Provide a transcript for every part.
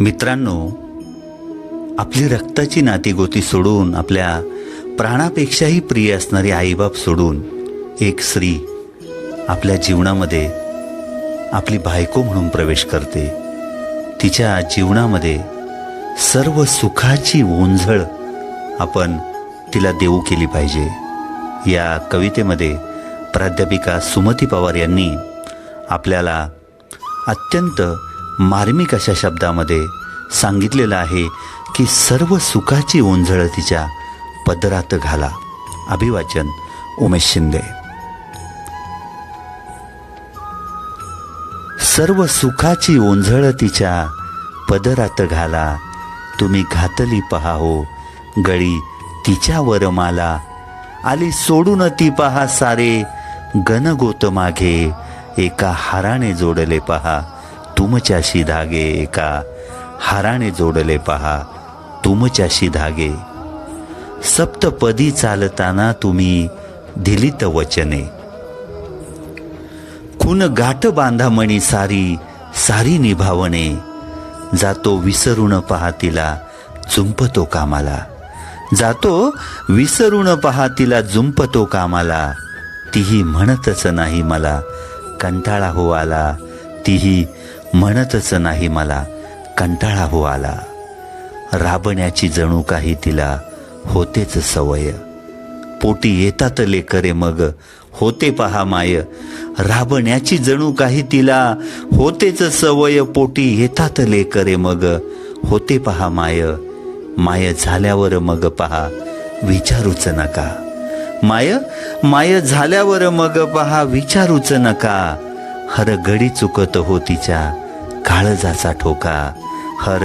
मित्रांनो आपली रक्ताची नातीगोती सोडून आपल्या प्राणापेक्षाही प्रिय असणारी आईबाप सोडून एक स्त्री आपल्या जीवनामध्ये आपली बायको म्हणून प्रवेश करते. तिच्या जीवनामध्ये सर्व सुखाची ओंझळ आपण तिला देऊ केली पाहिजे. या कवितेमध्ये प्राध्यापिका सुमती पवार यांनी आपल्याला अत्यंत मार्मिक अशा शब्दामध्ये सांगितलेलं आहे की सर्व सुखाची ओंझळ तिच्या पदरात घाला. अभिवाचन उमेश शिंदे. सर्व सुखाची ओंझळ तिच्या पदरात घाला. तुम्ही घातली पहा हो गळी तिच्यावर माला आली सोडून ती पहा सारे गणगोत मागे एका हाराने जोडले पहा. तुमच्याशी धागे एका हाराने जोडले पहा. तुमच्याशी धागे. सप्तपदी चालताना तुम्ही दिलीत वचने. खून गाठ बांधा मणी सारी सारी निभावणे. जातो विसरून पहा तिला जुंपतो कामाला. जातो विसरून पहा तिला जुंपतो कामाला. तीही म्हणतच नाही मला. कंटाळा हो आला तीही म्हणतच नाही मला कंटाळा हो आला. राबण्याची जणू काही तिला होतेच सवय. पोटी येतात लेकरे मग होते पहा माय. राबण्याची जणू काही तिला होतेच सवय पोटी येतात लेकरे मग होते पहा माय. माय झाल्यावर मग पहा विचारूच नका. माय माय झाल्यावर मग पहा विचारूच नका. हर घडी चुकत हो तिच्या काळजाचा ठोका. हर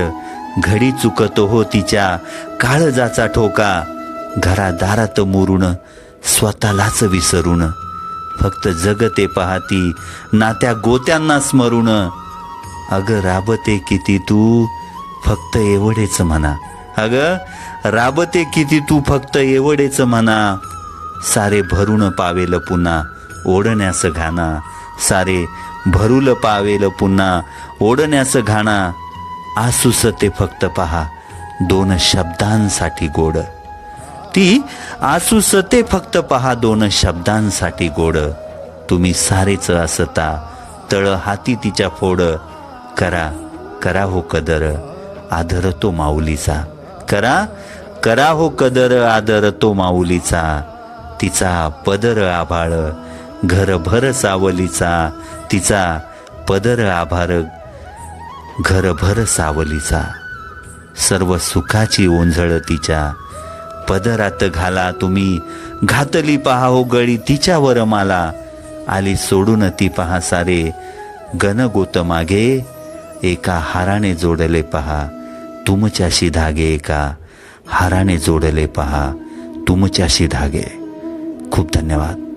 घडी चुकत हो तिच्या काळजाचा ठोका. घरादारात मुरून स्वतःलाच विसरून फक्त जगते पाहती नात्या गोत्यांना स्मरून अग राबते किती तू फक्त एवढेच म्हणा. अग राबते किती तू फक्त एवढेच म्हणा. सारे भरून पावेल पुन्हा ओढण्यास घाना सारे भरूल पावेल पुन्हा. ओढण्यास घाणा. आसुस ते फक्त पहा. दोन शब्दांसाठी गोड. ती आसुस ते फक्त पहा. दोन शब्दांसाठी गोड. तुम्ही सारेच असता. तळ हाती तिच्या फोड. करा. करा हो कदर. आदर तो माऊलीचा. करा. करा हो कदर. आदर तो माऊलीचा. तिचा पदर आभाळ. घरभर सावलीचा तिचा पदर आभार. घरभर सावलीचा सर्व सुखाची ओंझळ तिच्या. पदरात घाला तुम्ही घातली पहा हो गळी तिच्यावर माला. आली सोडून ती पहा सारे गणगोत मागे. एका हाराने जोडले पहा तुमच्याशी धागे एका. हाराने जोडले पहा तुमच्याशी धागे. खूप धन्यवाद.